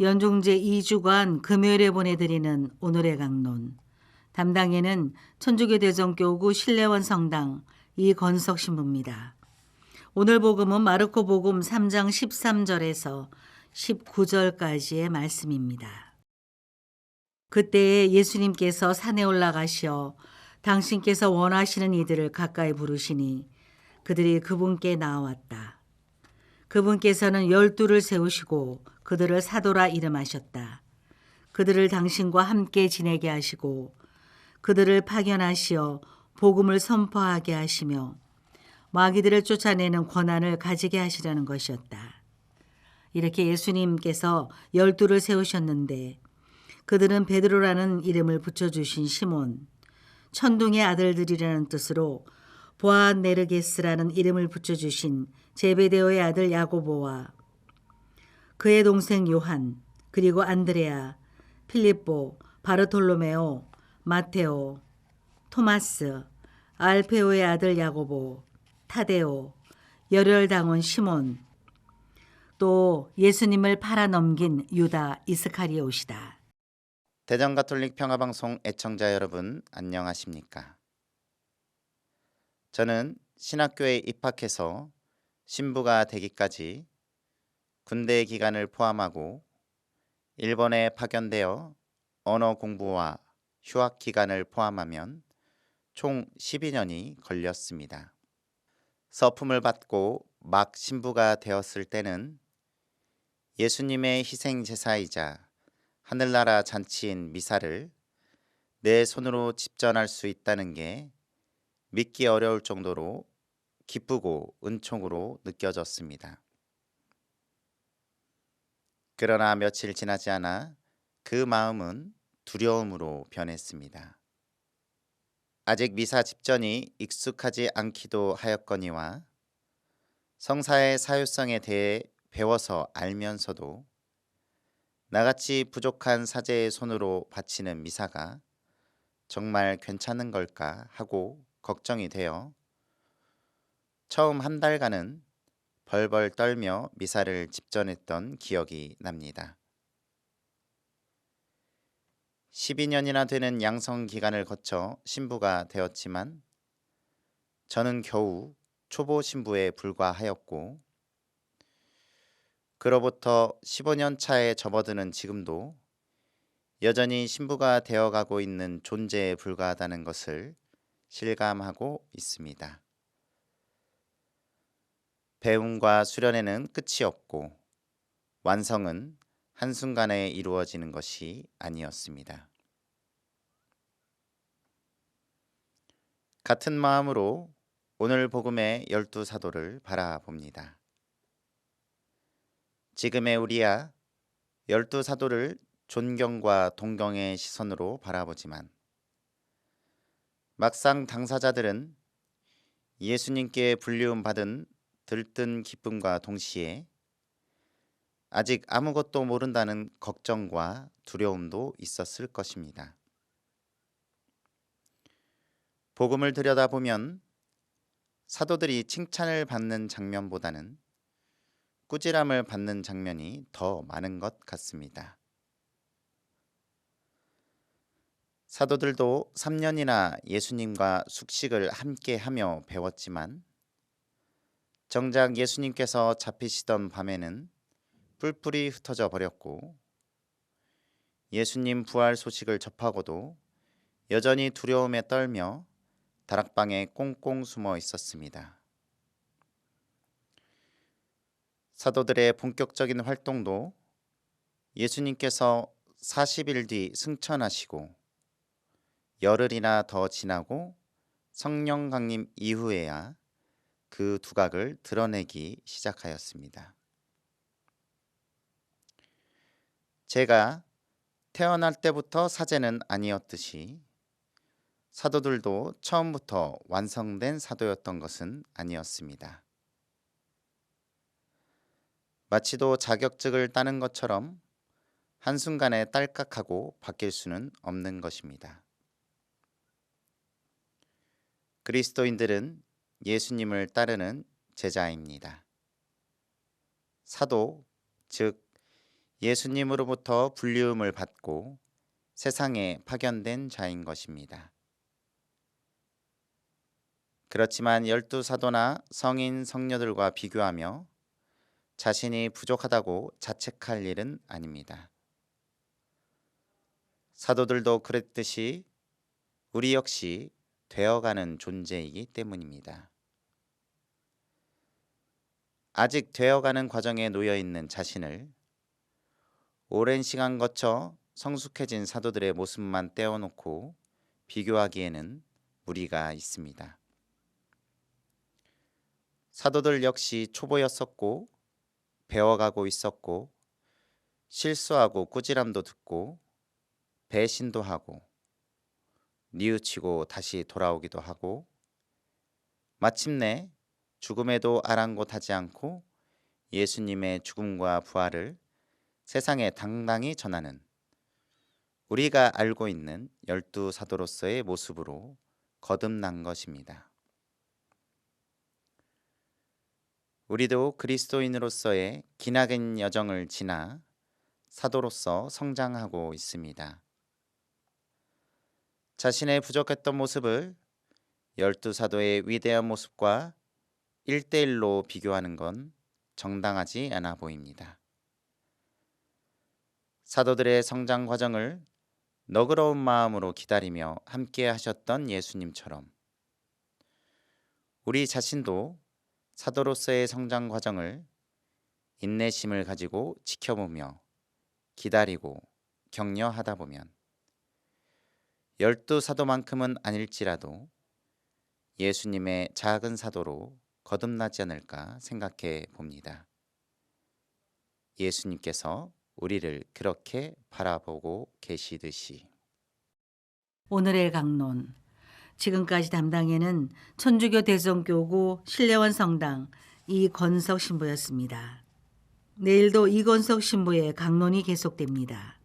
연중제 2주간 금요일에 보내드리는 오늘의 강론. 담당에는 천주교 대전교구 신례원 성당 이건석 신부입니다. 오늘 복음은 마르코 복음 3장 13절에서 19절까지의 말씀입니다. 그때에 예수님께서 산에 올라가시어 당신께서 원하시는 이들을 가까이 부르시니 그들이 그분께 나왔다. 그분께서는 열두를 세우시고 그들을 사도라 이름하셨다. 그들을 당신과 함께 지내게 하시고 그들을 파견하시어 복음을 선포하게 하시며 마귀들을 쫓아내는 권한을 가지게 하시려는 것이었다. 이렇게 예수님께서 열두를 세우셨는데 그들은 베드로라는 이름을 붙여주신 시몬, 천둥의 아들들이라는 뜻으로 보아네르게스라는 이름을 붙여주신 제베데오의 아들 야고보와 그의 동생 요한, 그리고 안드레아, 필립보, 바르톨로메오, 마테오, 토마스, 알페오의 아들 야고보, 타데오, 열혈당원 시몬, 또 예수님을 팔아넘긴 유다 이스카리옷이다. 대전 가톨릭 평화방송 애청자 여러분 안녕하십니까? 저는 신학교에 입학해서 신부가 되기까지 군대 기간을 포함하고 일본에 파견되어 언어 공부와 휴학 기간을 포함하면 총 12년이 걸렸습니다. 서품을 받고 막 신부가 되었을 때는 예수님의 희생 제사이자 하늘나라 잔치인 미사를 내 손으로 집전할 수 있다는 게 믿기 어려울 정도로 기쁘고 은총으로 느껴졌습니다. 그러나 며칠 지나지 않아 그 마음은 두려움으로 변했습니다. 아직 미사 집전이 익숙하지 않기도 하였거니와 성사의 사유성에 대해 배워서 알면서도 나같이 부족한 사제의 손으로 바치는 미사가 정말 괜찮은 걸까 하고 걱정이 되어 처음 한 달간은 벌벌 떨며 미사를 집전했던 기억이 납니다. 12년이나 되는 양성 기간을 거쳐 신부가 되었지만 저는 겨우 초보 신부에 불과하였고 그로부터 15년 차에 접어드는 지금도 여전히 신부가 되어가고 있는 존재에 불과하다는 것을 실감하고 있습니다. 배움과 수련에는 끝이 없고 완성은 한순간에 이루어지는 것이 아니었습니다. 같은 마음으로 오늘 복음의 열두 사도를 바라봅니다. 지금의 우리야 열두 사도를 존경과 동경의 시선으로 바라보지만 막상 당사자들은 예수님께 불리움 받은 들뜬 기쁨과 동시에 아직 아무것도 모른다는 걱정과 두려움도 있었을 것입니다. 복음을 들여다보면 사도들이 칭찬을 받는 장면보다는 꾸지람을 받는 장면이 더 많은 것 같습니다. 사도들도 3년이나 예수님과 숙식을 함께 하며 배웠지만 정작 예수님께서 잡히시던 밤에는 뿔뿔이 흩어져 버렸고 예수님 부활 소식을 접하고도 여전히 두려움에 떨며 다락방에 꽁꽁 숨어 있었습니다. 사도들의 본격적인 활동도 예수님께서 40일 뒤 승천하시고 열흘이나 더 지나고 성령 강림 이후에야 그 두각을 드러내기 시작하였습니다. 제가 태어날 때부터 사제는 아니었듯이 사도들도 처음부터 완성된 사도였던 것은 아니었습니다. 마치도 자격증을 따는 것처럼 한순간에 딸깍하고 바뀔 수는 없는 것입니다. 그리스도인들은 예수님을 따르는 제자입니다. 사도, 즉 예수님으로부터 불리움을 받고 세상에 파견된 자인 것입니다. 그렇지만 열두 사도나 성인 성녀들과 비교하며 자신이 부족하다고 자책할 일은 아닙니다. 사도들도 그랬듯이 우리 역시 되어가는 존재이기 때문입니다. 아직 되어가는 과정에 놓여 있는 자신을 오랜 시간 거쳐 성숙해진 사도들의 모습만 떼어놓고 비교하기에는 무리가 있습니다. 사도들 역시 초보였었고 배워가고 있었고 실수하고 꾸지람도 듣고 배신도 하고 뉘우치고 다시 돌아오기도 하고 마침내 죽음에도 아랑곳하지 않고 예수님의 죽음과 부활을 세상에 당당히 전하는 우리가 알고 있는 열두 사도로서의 모습으로 거듭난 것입니다. 우리도 그리스도인으로서의 기나긴 여정을 지나 사도로서 성장하고 있습니다. 자신의 부족했던 모습을 열두 사도의 위대한 모습과 일대일로 비교하는 건 정당하지 않아 보입니다. 사도들의 성장 과정을 너그러운 마음으로 기다리며 함께 하셨던 예수님처럼 우리 자신도 사도로서의 성장 과정을 인내심을 가지고 지켜보며 기다리고 격려하다 보면 열두 사도만큼은 아닐지라도 예수님의 작은 사도로 거듭나지 않을까 생각해 봅니다. 예수님께서 우리를 그렇게 바라보고 계시듯이 오늘의 강론 지금까지 담당에는 천주교 대성교구 신례원 성당 이건석 신부였습니다. 내일도 이건석 신부의 강론이 계속됩니다.